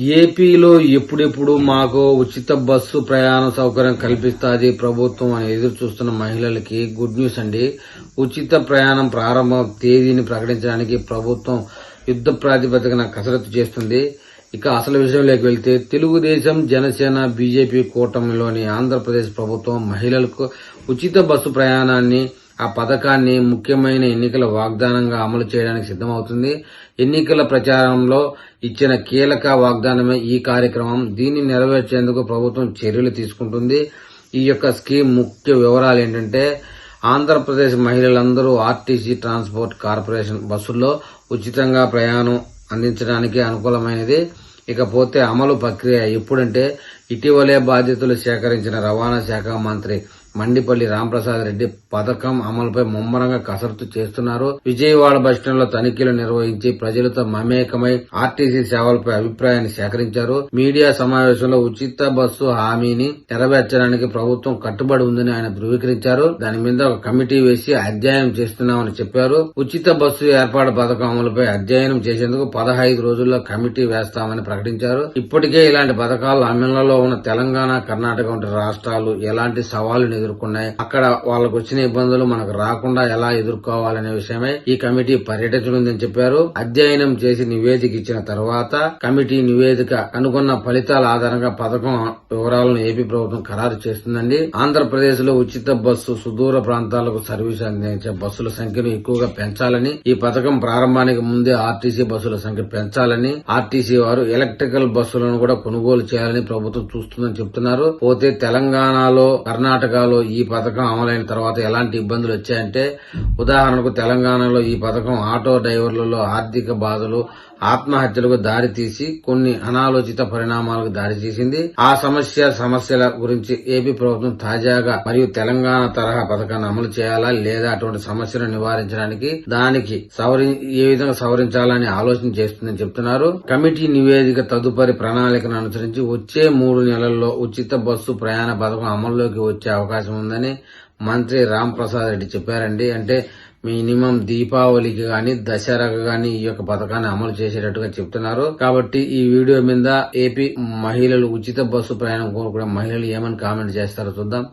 ఏపీలో ఎప్పుడెప్పుడు మాకు ఉచిత బస్సు ప్రయాణ సౌకర్యం కల్పిస్తాది ప్రభుత్వం అని ఎదురు చూస్తున్న మహిళలకి గుడ్ న్యూస్ అండి. ఉచిత ప్రయాణం ప్రారంభ తేదీని ప్రకటించడానికి ప్రభుత్వం యుద్ధ ప్రాతిపదికన కసరత్తు చేస్తుంది. ఇక అసలు విషయంలోకి వెళ్తే తెలుగుదేశం జనసేన బీజేపీ కూటమిలోని ఆంధ్రప్రదేశ్ ప్రభుత్వం మహిళలకు ఉచిత బస్సు ప్రయాణాన్ని ఆ పథకాన్ని ముఖ్యమైన ఎన్నికల వాగ్దానంగా అమలు చేయడానికి సిద్దమవుతుంది ఎన్నికల ప్రచారంలో ఇచ్చిన కీలక వాగ్దానమే ఈ కార్యక్రమం. దీన్ని నెరవేర్చేందుకు ప్రభుత్వం చర్యలు తీసుకుంటుంది. ఈ యొక్క స్కీమ్ ముఖ్య వివరాలు ఏంటంటే ఆంధ్రప్రదేశ్ మహిళలందరూ ఆర్టీసీ ట్రాన్స్పోర్ట్ కార్పొరేషన్ బస్సుల్లో ఉచితంగా ప్రయాణం అందించడానికి అనుకూలమైనది. ఇకపోతే అమలు ప్రక్రియ ఎప్పుడంటే ఇటీవలే బాధ్యతలు సేకరించిన రవాణా శాఖ మంత్రి మండిపల్లి రాంప్రసాద్ రెడ్డి పథకం అమలుపై ముమ్మరంగా కసరత్తు చేస్తున్నారు. విజయవాడ బస్టాండ్లో తనిఖీలు నిర్వహించి ప్రజలతో మమేకమై ఆర్టీసీ సేవలపై అభిప్రాయాన్ని సేకరించారు. మీడియా సమావేశంలో ఉచిత బస్సు హామీని నెరవేర్చడానికి ప్రభుత్వం కట్టుబడి ఉందని ఆయన ధృవీకరించారు. దాని మీద ఒక కమిటీ వేసి అధ్యయనం చేస్తున్నామని చెప్పారు. ఉచిత బస్సు ఏర్పాటు పథకం అమలుపై అధ్యయనం చేసేందుకు పదహైదు రోజుల్లో కమిటీ వేస్తామని ప్రకటించారు. ఇప్పటికే ఇలాంటి పథకాలు అమలులో ఉన్న తెలంగాణ కర్ణాటక వంటి రాష్ట్రాలు ఎలాంటి సవాళ్ళను ఎదుర్కొన్నాయి. అక్కడ వాళ్ళకు వచ్చిన ఇబ్బందులు మనకు రాకుండా ఎలా ఎదుర్కోవాలనే విషయమై ఈ కమిటీ పర్యటించనుందని చెప్పారు. అధ్యయనం చేసి నివేదిక ఇచ్చిన తర్వాత కమిటీ నివేదిక కనుగొన్న ఫలితాల ఆధారంగా పథకం వివరాలను ఏపీ ప్రభుత్వం ఖరారు చేస్తుందండి. ఆంధ్రప్రదేశ్లో ఉచిత బస్సు సుదూర ప్రాంతాలకు సర్వీస్ అందించే బస్సుల సంఖ్యను ఎక్కువగా పెంచాలని ఈ పథకం ప్రారంభానికి ముందే ఆర్టీసీ బస్సుల సంఖ్య పెంచాలని ఆర్టీసీ వారు ఎలక్ట్రికల్ బస్సులను కూడా కొనుగోలు చేయాలని ప్రభుత్వం చూస్తుందని చెప్తున్నారు. పోతే తెలంగాణలో కర్ణాటకలో ఈ పథకం అమలైన తర్వాత ఎలాంటి ఇబ్బందులు వచ్చాయంటే ఉదాహరణకు తెలంగాణలో ఈ పథకం ఆటో డ్రైవర్లలో ఆర్థిక బాధలు ఆత్మహత్యలకు దారితీసి కొన్ని అనాలోచిత పరిణామాలకు దారితీసింది ఆ సమస్య సమస్యల గురించి ఏపీ ప్రభుత్వం తాజాగా మరియు తెలంగాణ తరహా పథకాన్ని అమలు చేయాలా లేదా అటువంటి సమస్యలను నివారించడానికి దానికి సవరి ఏ విధంగా సవరించాలని ఆలోచన చేస్తుందని చెప్తున్నారు. కమిటీ నివేదిక తదుపరి ప్రణాళికను అనుసరించి వచ్చే మూడు నెలల్లో ఉచిత బస్సు ప్రయాణ పథకం అమల్లోకి వచ్చే అవకాశం ఉందని మంత్రి రామ్ ప్రసాద్ రెడ్డి చెప్పారండి. అంటే మినిమం దీపావళికి గాని దసరాకు గాని ఈ యొక్క పథకాన్ని అమలు చేసేటట్టుగా చెప్తున్నారు. కాబట్టి ఈ వీడియో మీద ఏపీ మహిళలు ఉచిత బస్సు ప్రయాణం కోరుకునే మహిళలు ఏమని కామెంట్ చేస్తారో చూద్దాం.